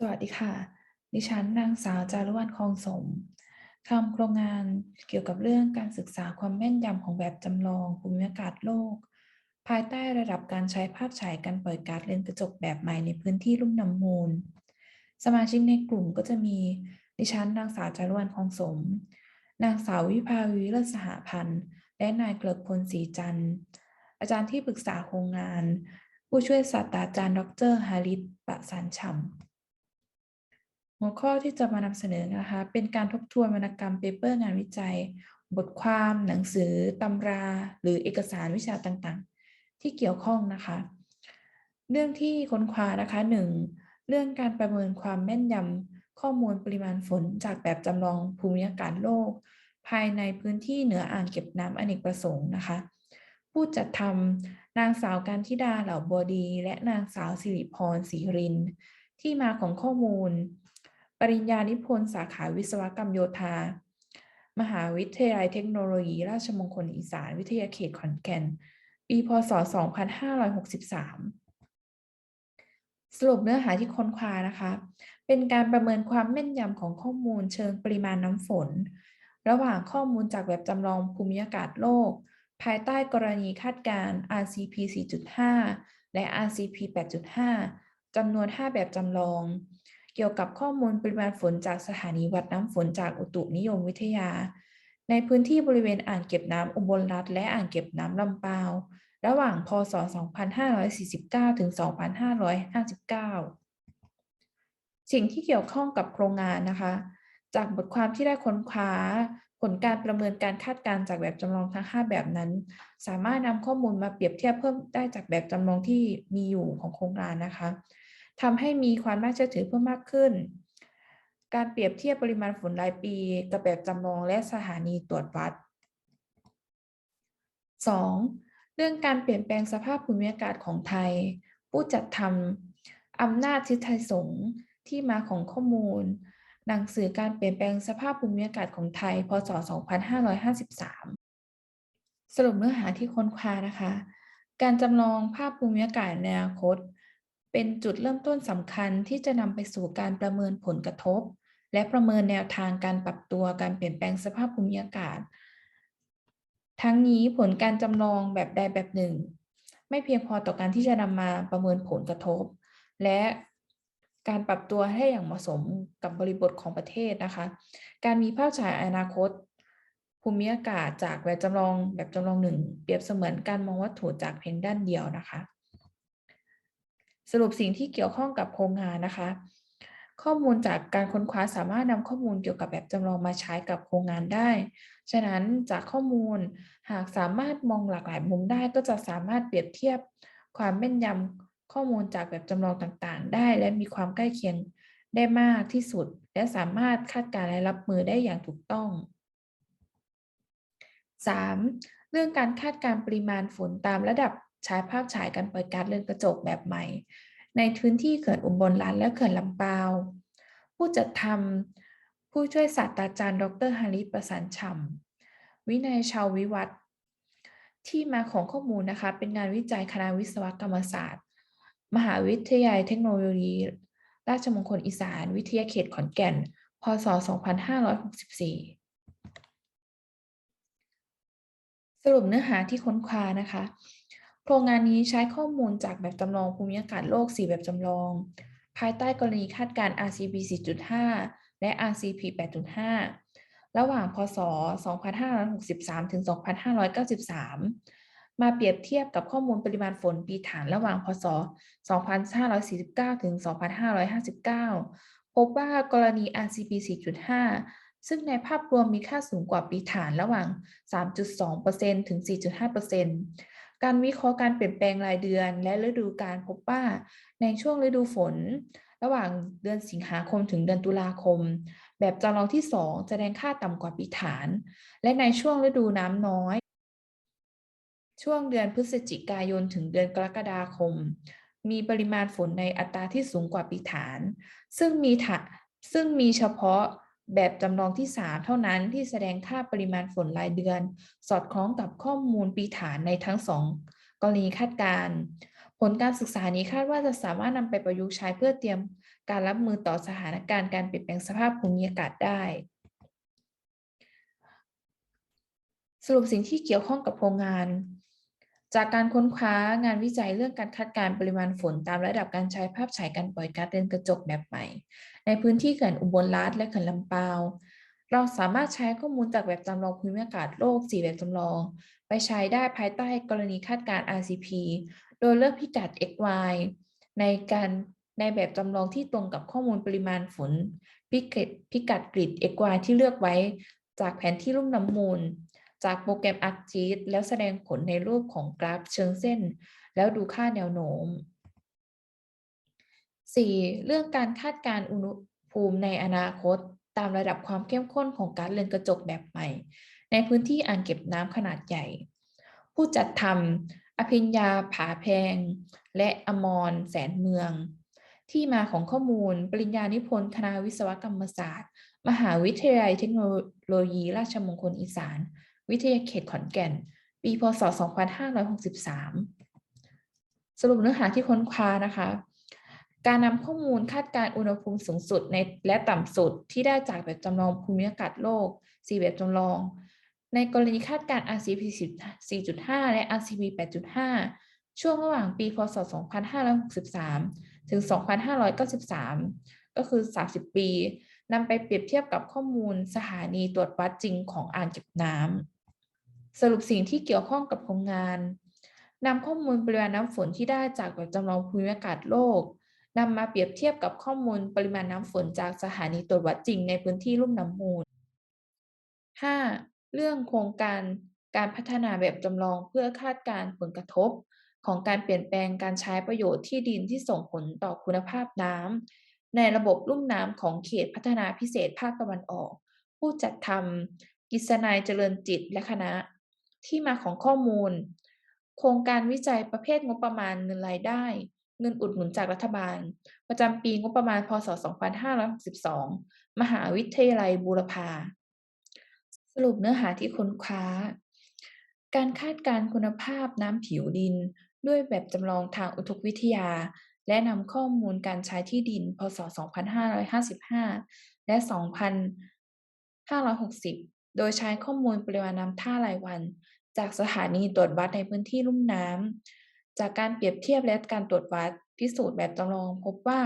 สวัสดีค่ะ ดิฉันนางสาวจารุวรรณคองสม ทำโครงงานเกี่ยวกับเรื่องการศึกษาความแม่นยำของแบบจำลองภูมิอากาศโลก ภายใต้ระดับการใช้ภาพฉายการปล่อยก๊าซเรือนกระจกแบบใหม่ในพื้นที่ลุ่มน้ำมูล สมาชิกในกลุ่มก็จะมี ดิฉันนางสาวจารุวรรณคองสม นางสาววิภาวีเลิศสหพันธ์ และนายเกลิกพลศรีจันทร์ อาจารย์ที่ปรึกษาโครงงาน ผู้ช่วยศาสตราจารย์ ดรฮาริตประสานฉ่ำ หัวข้อที่จะมานำเสนอนะคะ เป็นการทบทวนวรรณกรรมเปเปอร์งานวิจัย บทความหนังสือตำรา หรือเอกสารวิชาต่างๆ ที่เกี่ยวข้องนะคะ เรื่องที่ค้นคว้านะคะ 1. เรื่องการประเมินความแม่นยำข้อมูลปริมาณฝนจากแบบจำลองภูมิอากาศโลก ภายในพื้นที่เหนืออ่างเก็บน้ำอเนกประสงค์นะคะ ผู้จัดทำนางสาวการทิดาเหล่าบดี และนางสาวสิริพรศรีริน ที่มาของข้อมูล ปริญญานิพนธ์สาขาวิศวกรรมโยธา มหาวิทยาลัยเทคโนโลยี ราชมงคลอีสานวิทยาเขตขอนแก่น ปีพศ 2563 สรุปเนื้อหาที่ค้นคว้านะคะ เป็นการประเมินความแม่นยำของข้อมูลเชิงปริมาณน้ำฝน ระหว่างข้อมูลจากแบบจำลองภูมิอากาศโลก ภายใต้กรณีคาดการ RCP 4.5 และ RCP 8.5จำนวน 5 แบบจำลอง เกี่ยวกับข้อมูลปริมาณฝนจากสถานีวัดน้ำฝนจากอุตุนิยมวิทยา ในพื้นที่บริเวณอ่างเก็บน้ำอุบลรัฐและอ่างเก็บน้ำลำปาว ระหว่างพศ 2549 ถึง 2559 สิ่งที่เกี่ยวข้องกับโครงงานนะคะ จากบทความที่ได้ค้นคว้าผลการประเมินการคาดการณ์จากแบบจำลองทั้ง 5 แบบนั้น สามารถนำข้อมูลมาเปรียบเทียบเพิ่มได้จากแบบจำลองที่มีอยู่ของโครงงานนะคะ ทำให้มีความน่าเชื่อถือเพิ่มมากขึ้น การเปรียบเทียบปริมาณฝนรายปีกับแบบจำลองและสถานีตรวจวัด 2. เรื่องการเปลี่ยนแปลงสภาพภูมิอากาศของไทย ผู้จัดทำอำนาจทิศไทยสงที่มาของข้อมูล หนังสือการเปลี่ยนแปลงสภาพภูมิอากาศของไทย พศ 2553 สรุปเนื้อหาที่ค้นคว้านะคะ การจำลองภาพภูมิอากาศในอนาคต เป็นจุดเริ่มต้นสำคัญที่จะนำไปสู่การประเมินผลกระทบ และประเมินแนวทางการปรับตัวการเปลี่ยนแปลงสภาพภูมิอากาศ ทั้งนี้ผลการจำลองแบบใดแบบหนึ่ง ไม่เพียงพอต่อการที่จะนำมาประเมินผลกระทบ และการปรับตัวให้อย่างเหมาะสมกับบริบทของประเทศนะคะ การมีภาพฉายอนาคต ภูมิอากาศจากแบบจำลองแบบจำลองหนึ่ง เปรียบเสมือนการมองวัตถุจากเพียงด้านเดียวนะคะ สรุปสิ่งที่เกี่ยวข้องกับโครงงานนะคะ ข้อมูลจากการค้นคว้าสามารถนำข้อมูลเกี่ยวกับแบบจำลองมาใช้กับโครงงานได้ ฉะนั้นจากข้อมูลหากสามารถมองหลากหลายมุมได้ ก็จะสามารถเปรียบเทียบความแม่นยำข้อมูลจากแบบจำลองต่างๆ ได้ และมีความใกล้เคียงได้มากที่สุด และสามารถคาดการณ์และรับมือได้อย่างถูกต้อง 3. เรื่องการคาดการณ์ปริมาณฝนตามระดับ ใช้ภาพฉายการปล่อยก๊าซเรือนกระจกแบบใหม่ ในพื้นที่เขื่อนอุบลรัฐและเขื่อนลำปาว ผู้จัดทำผู้ช่วยศาสตราจารย์ ดรฮาริประสานฉ่ำวินัยชาววิวัฒน์ที่มาของข้อมูลนะคะเป็นงานวิจัยคณะวิศวกรรมศาสตร์ มหาวิทยาลัยเทคโนโลยี ราชมงคลอีสาน วิทยาเขตขอนแก่น พศ 2564 สรุปเนื้อหาที่ค้นคว้านะคะ โครงงานนี้ใช้ข้อมูลจากแบบจำลองภูมิอากาศโลก 4 แบบจำลอง ภายใต้กรณีคาดการ RCP 4.5 และ RCP 8.5 ระหว่างพศ 2563 ถึง 2593 มาเปรียบเทียบกับข้อมูลปริมาณฝนปีฐานระหว่างพศ 2549 ถึง 2559 พบว่ากรณี RCP 4.5ซึ่งในภาพรวมมีค่าสูงกว่าปีฐานระหว่าง 3.2%ถึง 4.5% การวิเคราะห์การเปลี่ยนแปลงรายเดือน และฤดูกาลพบว่าในช่วงฤดูฝน ระหว่างเดือนสิงหาคมถึงเดือนตุลาคม แบบจำลองที่ 2 แสดงค่าต่ำกว่าปีฐาน และในช่วงฤดูน้ำน้อย ช่วงเดือนพฤศจิกายนถึงเดือนกรกฎาคม มีปริมาณฝนในอัตราที่สูงกว่าปีฐาน ซึ่งมีถะซึ่งมีเฉพาะ แบบจำลองที่ 3 เท่านั้นที่แสดงค่าปริมาณฝนรายเดือน สอดคล้องกับข้อมูลปีฐานในทั้งสองกรณีคาดการณ์ผลการศึกษานี้คาดว่าจะสามารถนำไปประยุกต์ใช้เพื่อเตรียมการรับมือต่อสถานการณ์การเปลี่ยนแปลงสภาพภูมิอากาศได้ สรุปสิ่งที่เกี่ยวข้องกับโครงงาน จากการค้นคว้างานวิจัยเรื่องการคาดการณ์ปริมาณฝนตามระดับการใช้ภาพฉายการปล่อยก๊าซเรือนกระจกแบบใหม่ ในพื้นที่เขื่อนอุบลรัฐและเขื่อนลำปาวเราสามารถใช้ข้อมูลจากแบบจำลองภูมิอากาศโลก 4 แบบจำลอง ไปใช้ได้ภายใต้กรณีคาดการณ์ RCP โดยเลือกพิกัด xy ในการในแบบจำลองที่ตรงกับข้อมูลปริมาณฝนพิกัดพิกัดกริด xy ที่เลือกไว้จากแผนที่ลุ่มน้ำมูล จากโปรแกรม ArcGIS แล้วแสดงผลในรูปของกราฟเชิงเส้น แล้วดูค่าแนวโน้ม 4. เรื่องการคาดการอุณหภูมิในอนาคต ตามระดับความเข้มข้นของกาซเรือนกระจกแบบใหม่ ในพื้นที่อ่างเก็บน้ำขนาดใหญ่ ผู้จัดทำอภิญญาผาแพง และอมร แสนเมือง ที่มาของข้อมูล ปริญญานิพนธ์คณะวิศวกรรมศาสตร์ มหาวิทยาลัยเทคโนโลยีราชมงคลอีสาน วิทยาเขตขอนแก่น ปีพศ 2563 สรุปเนื้อหาที่ค้นคว้านะคะ การนำข้อมูลคาดการณ์อุณหภูมิสูงสุดในและต่ำสุดที่ได้จากแบบจำลองภูมิอากาศโลก 4 แบบจำลอง ในกรณีคาดการณ์ RCP 4.5 และ RCP 8.5 ช่วงระหว่างปี พศ 2563 ถึง 2593 ก็คือ 30 ปีนำไปเปรียบเทียบกับข้อมูลสถานีตรวจวัดจริงของอ่างเก็บน้ำ สรุปสิ่งที่เกี่ยวข้องกับโครงงานนำข้อมูลปริมาณน้ำฝนที่ได้จากแบบจำลองภูมิอากาศโลกนำมาเปรียบเทียบกับข้อมูลปริมาณน้ำฝนจากสถานีตรวจวัดจริงในพื้นที่ลุ่มน้ำมูล 5. เรื่องโครงการการพัฒนาแบบจำลองเพื่อคาดการผลกระทบ ของการเปลี่ยนแปลงการใช้ประโยชน์ที่ดินที่ส่งผลต่อคุณภาพน้ำในระบบลุ่มน้ำของเขตพัฒนาพิเศษภาคตะวันออก ผู้จัดทำกิษณายเจริญจิตและคณะ ที่มาของข้อมูล โครงการวิจัยประเภทงบประมาณเงินรายได้ เงินอุดหนุนจากรัฐบาล ประจำปีงบประมาณพศ 2562 มหาวิทยาลัยบูรพา สรุปเนื้อหาที่ค้นคว้า การคาดการณ์คุณภาพน้ำผิวดิน ด้วยแบบจำลองทางอุตุวิทยา และนำข้อมูลการใช้ที่ดิน พศ 2555 และ 2560 โดยใช้ข้อมูลปริมาณน้ำท่ารายวัน จากสถานีตรวจวัดในพื้นที่ลุ่มน้ำจากการเปรียบเทียบและการตรวจวัดพิสูจน์แบบจำลอง พบว่า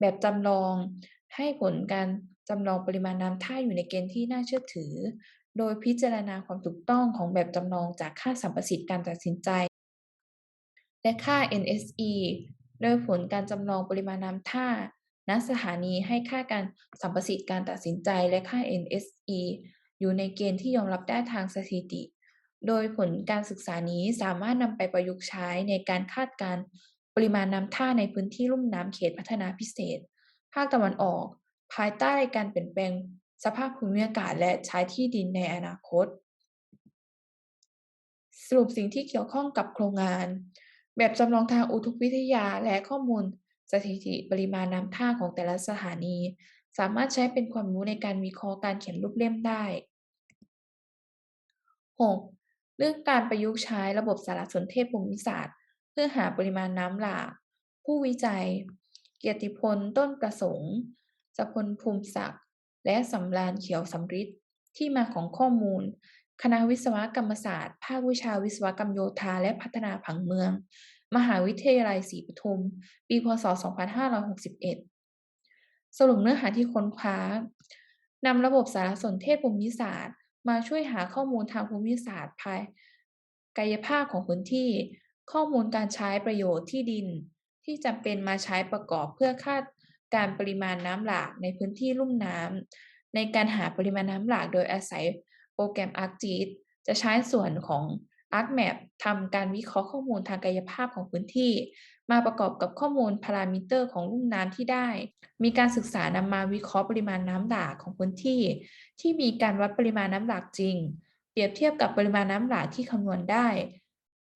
แบบจำลองให้ผลการจำลองปริมาณน้ำท่าอยู่ในเกณฑ์ที่น่าเชื่อถือ โดยพิจารณาความถูกต้องของแบบจำลองจากค่าสัมประสิทธิ์การตัดสินใจ และค่า NSE โดยผลการจำลองปริมาณน้ำท่าณสถานีให้ค่าการสัมประสิทธิ์การตัดสินใจและค่า NSE อยู่ในเกณฑ์ที่ยอมรับได้ทางสถิติ โดยผลการศึกษานี้สามารถนำไปประยุกต์ใช้ในการคาดการปริมาณน้ำท่าในพื้นที่ลุ่มน้ำเขตพัฒนาพิเศษ ภาคตะวันออก ภายใต้การเปลี่ยนแปลงสภาพภูมิอากาศและใช้ที่ดินในอนาคต สรุปสิ่งที่เกี่ยวข้องกับโครงงาน แบบจำลองทางอุตุวิทยาและข้อมูล สถิติปริมาณน้ำท่าของแต่ละสถานี สามารถใช้เป็นความรู้ในการวิเคราะห์การเขียนรูปเล่มได้ 6. เรื่องการประยุกต์ใช้ระบบสารสนเทศภูมิศาสตร์ เพื่อหาปริมาณน้ำหลากผู้วิจัย เกียรติพลต้นประสงค์สพลภูมิศักดิ์และสำราญเขียวสำริดที่มาของข้อมูล คณะวิศวกรรมศาสตร์ ภาควิชาวิศวกรรมโยธาและพัฒนาผังเมือง มหาวิทยาลัยศรีปทุม ปีพศ 2561 สรุปเนื้อหาที่ค้นคว้านำระบบสารสนเทศภูมิศาสตร์ มาช่วยหาข้อมูลทางภูมิศาสตร์ภายกายภาพของพื้นที่ ข้อมูลการใช้ประโยชน์ที่ดิน ที่จำเป็นมาใช้ประกอบเพื่อคาดการปริมาณน้ำหลากในพื้นที่ลุ่มน้ำในการหาปริมาณน้ำหลากโดยอาศัยโปรแกรม ArcGIS จะใช้ส่วนของ ArcMap ทำการวิเคราะห์ข้อมูลทางกายภาพของพื้นที่ มาประกอบกับข้อมูลพารามิเตอร์ของลุ่มน้ำที่ได้ มีการศึกษานำมาวิเคราะห์ปริมาณน้ำหลากของพื้นที่ ที่มีการวัดปริมาณน้ำหลากจริง เปรียบเทียบกับปริมาณน้ำหลากที่คำนวณได้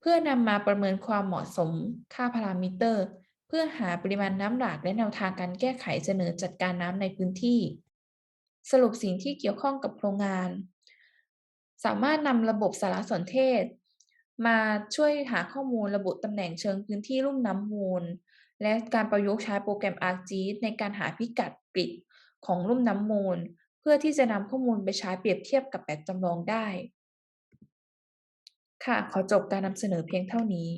เพื่อนำมาประเมินความเหมาะสมค่าพารามิเตอร์ เพื่อหาปริมาณน้ำหลากและแนวทางการแก้ไขเสนอจัดการน้ำในพื้นที่ สรุปสิ่งที่เกี่ยวข้องกับโครงงานสามารถนำระบบสารสนเทศ มาช่วยหาข้อมูลระบุตำแหน่งเชิงพื้นที่ลุ่มน้ำมูล และการประยุกต์ใช้โปรแกรม ArcGIS ในการหาพิกัดปิดของลุ่มน้ำมูล เพื่อที่จะนำข้อมูลไปใช้เปรียบเทียบกับแบบจำลองได้ ค่ะ ขอจบการนำเสนอเพียงเท่านี้